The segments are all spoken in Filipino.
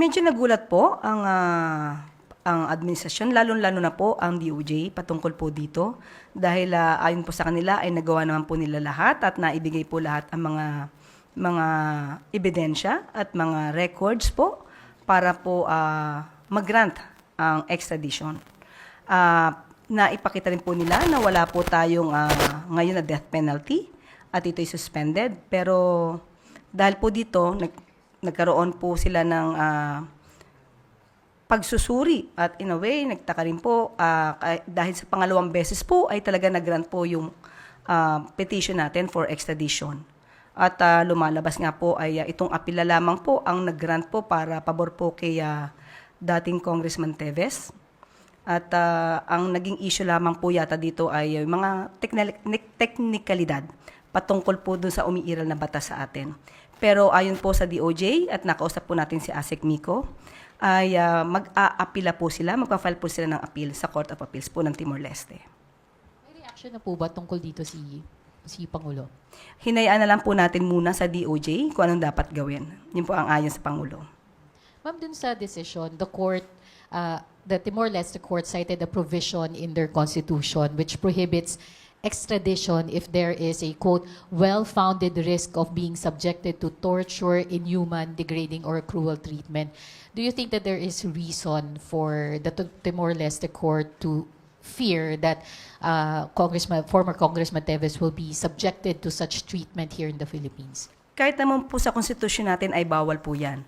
Medyo nagulat po ang ah, ang administrasyon, lalong-lalo na po ang DOJ patungkol po dito dahil ah, ayon po sa kanila ay nagawa naman po nila lahat at naibigay po lahat ang mga mga ebidensya at mga records po para po ah, mag-grant ang extradition. Ah, naipakita rin po nila na wala po tayong ah, ngayon na death penalty at ito'y suspended pero dahil po dito nag, nagkaroon po sila ng ah, pagsusuri at in a way nagtaka rin po kay- dahil sa pangalawang beses po ay talaga nag-grant po yung ah, petition natin for extradition. At ah, lumalabas nga po ay ah, itong apila lamang po ang nag-grant po para pabor po kay ah, dating Congressman Teves. At ah, ang naging issue lamang po yata dito ay yung mga teknal- teknikalidad patungkol po dun sa umiiral na batas sa atin. Pero ayon po sa DOJ at nakausap po natin si Asik Miko, ay ah, mag-aapila po sila, magpa-file po sila ng appeal sa Court of Appeals po ng Timor-Leste. May reaction na po ba tungkol dito si si Pangulo? Hinayaan na lang po natin muna sa DOJ kung anong dapat gawin. Yun po ang ayon sa Pangulo. Ma'am, dun sa decision, the court, uh, the Timor-Leste court cited a provision in their constitution which prohibits extradition if there is a, quote, well-founded risk of being subjected to torture, inhuman, degrading, or cruel treatment. Do you think that there is reason for the T- Timor-Leste court to fear that uh, Congressman, former Congressman Teves will be subjected to such treatment here in the Philippines? Kahit naman po sa konstitusyon natin ay bawal po yan.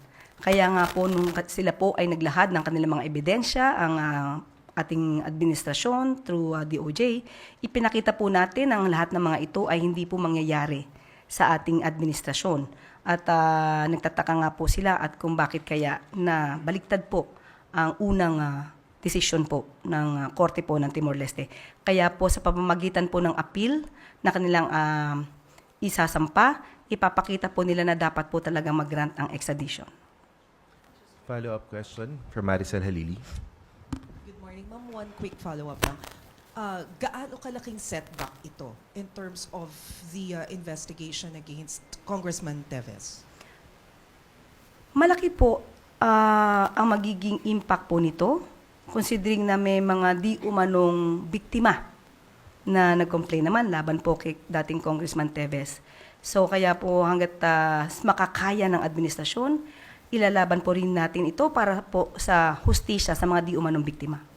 Kaya nga po nung sila po ay naglahad ng kanilang mga ebidensya, ang ah, ating administrasyon through ah, DOJ, ipinakita po natin ang lahat ng mga ito ay hindi po mangyayari sa ating administrasyon. At ah, nagtataka nga po sila at kung bakit kaya na baliktad po ang unang ah, desisyon po ng ah, Korte po ng Timor-Leste. Kaya po sa pamamagitan po ng appeal na kanilang ah, isasampa, ipapakita po nila na dapat po talaga mag-grant ang extradition. Follow-up question from Maricel Halili. Morning, ma'am. One quick follow-up lang. Uh, gaano kalaking setback ito in terms of the uh, investigation against Congressman Teves? Malaki po ah, ang magiging impact po nito considering na may mga di umanong biktima na nag-complain naman laban po kay dating Congressman Teves. So kaya po hanggat ah, makakaya ng administrasyon, ilalaban po rin natin ito para po sa hustisya sa mga di umanong biktima.